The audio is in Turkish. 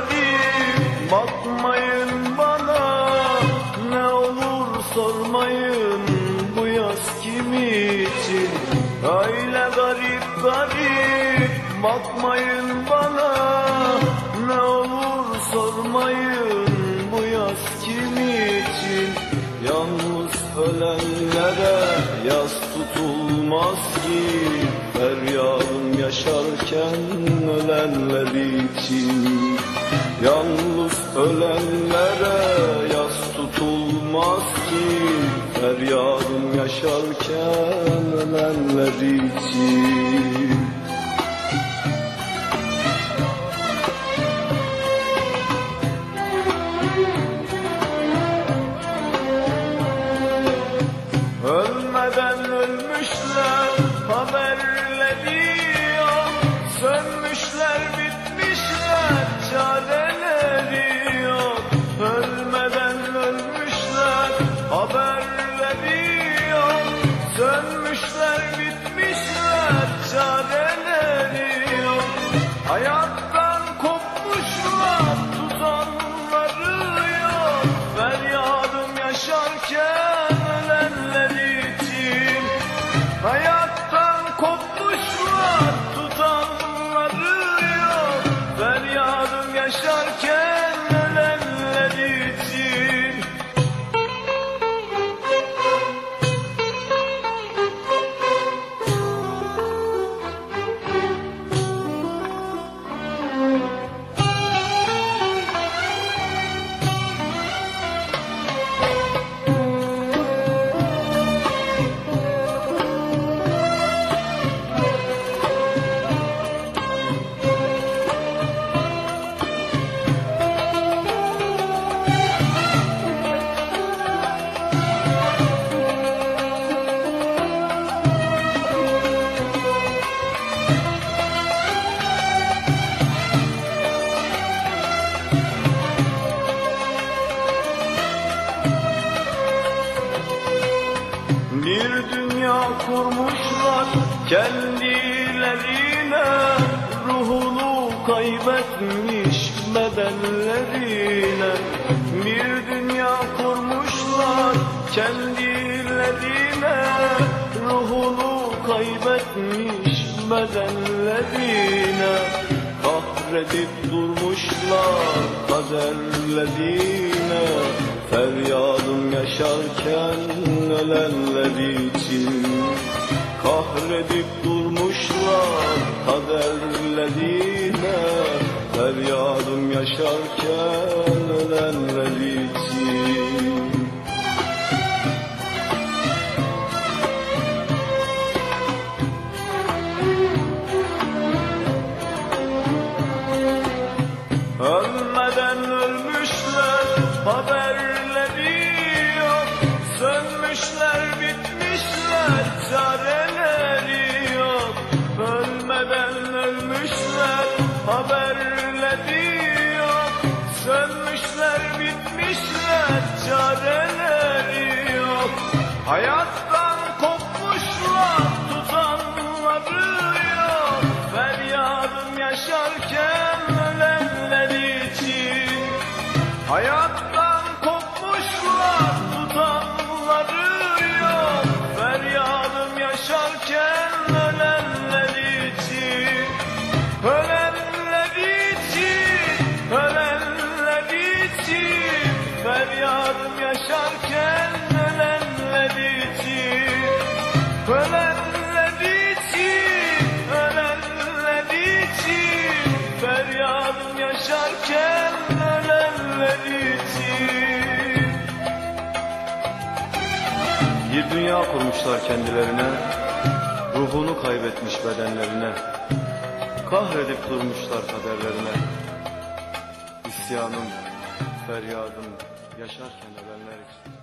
yarim Bakmayın bana ne olur sormayın Bu yaz kim için? Öyle garip garip Bakmayın bana ne olur sormayın Bu yaz kim için? Yalnız ölenlere yaz tutulmaz ki her Feryadım yaşarken ölenler için. Yalnız ölenlere yas tutulmaz ki Feryadım yaşarken ölenler için ölmüşler Bir dünya kurmuşlar kendilerine Ruhunu kaybetmiş bedenlerine. Bir dünya kurmuşlar kendilerine Ruhunu kaybetmiş bedenlerine. Kahredip durmuşlar kaderlerine Feryadım yaşarken ölenler için Kahredip durmuşlar kaderlerine. Feryadım yaşarken ölenler için. Ölmeden ölmüşler yok Sönmüşler bitmişler çareleri yok. Ölmeden ölmüşler haberleri yok Sönmüşler bitmişler çareleri yok. Hayattan kopmuşlar tutanları yok. Feryadım yaşarken ölenler için. Hayattan Feryadım yaşarken ölenler için Ölenler için, ölenler için. Bir dünya kurmuşlar kendilerine Ruhunu kaybetmiş bedenlerine. Kahredip durmuşlar kaderlerine. İsyanım, feryadım yaşarken ölenler için